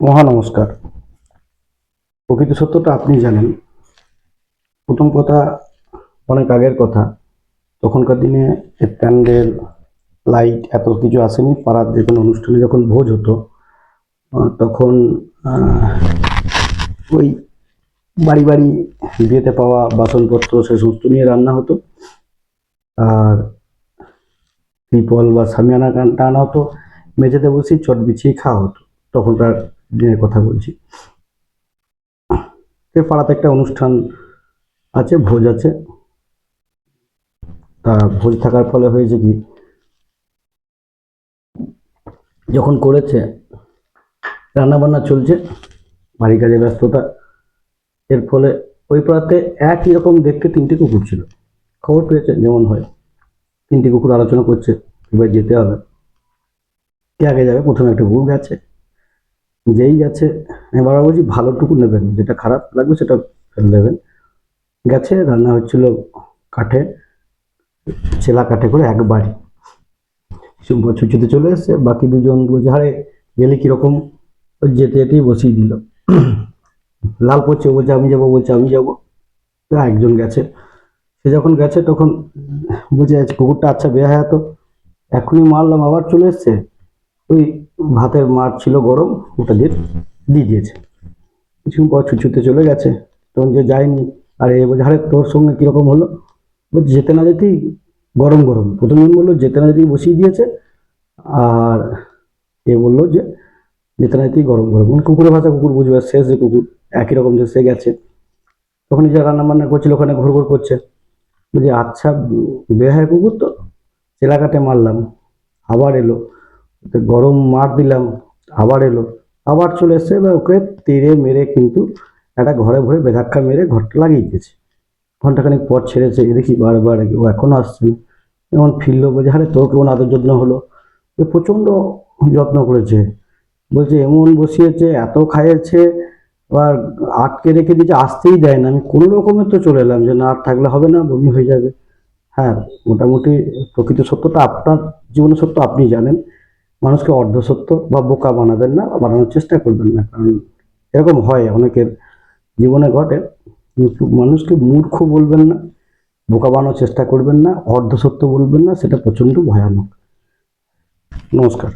মহা নমস্কার প্রকৃত সত্যটা আপনি জানেন। প্রথম কথা, অনেক আগের কথা, তখনকার দিনে প্যান্ডেল লাইট এত কিছু আসেনি। পাড়ার যে কোনো অনুষ্ঠানে যখন ভোজ হতো তখন ওই বাড়ি বাড়ি বিয়েতে পাওয়া বাসনপত্র সে সমস্ত নিয়ে রান্না হতো। আর ত্রিপল বা সামিয়ানা আনা হতো। মেঝেতে বসে চট বিছিয়ে খাওয়া হতো। তখনকার কথা বলছি। পাড়াতে একটা অনুষ্ঠান আছে, ভোজ আছে। তা ভোজ থাকার ফলে হয়েছে কি, যখন করেছে রান্না বান্না চলছে বাড়ি কাজে ব্যস্ততা। এর ফলে ওই পাড়াতে একই রকম দেখতে তিনটে কুকুর ছিল। খবর পেয়েছে, যেমন হয়। তিনটি কুকুর আলোচনা করছে, এবার যেতে হবে। কে আগে যাবে? প্রথমে একটা কুকুর গেছে। যেই গেছে আমি বারবার বলছি ভালোটুকু নেবেন যেটা খারাপ লাগবে সেটা ফেলে দেবেন গেছে রান্না হচ্ছিল কাঠে ছেলা কাঠে করে এক বাড়ি। ছুটিতে চলে এসছে বাকি দুজন বলছে হারে গেলে কীরকম? ওই যেতে যেতেই বসিয়ে দিল। লাল পড়ছে বলছে আমি যাব বলছে আমি যাব। একজন গেছে। সে যখন গেছে তখন বলছে "আচ্ছা, কুকুরটা আচ্ছা বেয়া তো। এখনই মারলাম আবার চলে এসছে। ওই ভাতের মার ছিল গরম, ওটা দিয়ে দিয়ে দিয়েছে। কিছুক্ষণ পর ছুটছুটে চলে গেছে। তখন যে যায়নি, আর এ বলছে, আরে তোর সঙ্গে কীরকম হলো? বলছে, যেতে না যেতেই গরম গরম। প্রথম বলল, যেতে না যেতেই বসিয়ে দিয়েছে। আর এ বলল যে, যেতে না যেতেই গরম গরম। মানে কুকুরের ভাষা কুকুর বুঝবে, শেষ যে কুকুর, একই রকম যে সে গেছে। তখন যে রান্না বান্না করছিল, ওখানে ঘুর ঘুর করছে। বলছি আচ্ছা বেহায় কুকুর তো? চেলাকাটে মারলাম। আবার এলো। গরম মার দিলাম, আবার এলো। আবার চলে এসছে, এবার ওকে তেড়ে মেরে কিন্তু একটা ঘরে ভরে বেধাক্কা মেরে ঘরটা লাগিয়ে দিয়েছে। ঘন্টাখানিক পর ছেড়েছে দেখি বারবার ও এখনও আসছে না। এমন ফিরল, বলছে, আরে, তোর কেমন আদর যত্ন হলো? এ প্রচণ্ড যত্ন করেছে। বলছে, এমন বসিয়েছে, এত খাইয়েছে, আবার আটকে রেখে দিয়েছে, আসতেই দেয় না। আমি কোনো রকমের তো চলে এলাম যে, না, আর থাকলে হবে না, বমি হয়ে যাবে। হ্যাঁ মোটামুটি প্রকৃত সত্যটা আপনার, জীবনের সত্য আপনি জানেন। মানুষকে অর্ধসত্য বা বোকা বানাবেন না বানানোর চেষ্টা করবেন না। কারণ এরকম হয়, অনেকের জীবনে ঘটে। মানুষকে মূর্খ বলবেন না, বোকা বানানোর চেষ্টা করবেন না, অর্ধসত্য বলবেন না, সেটা প্রচণ্ড ভয়ানক। নমস্কার।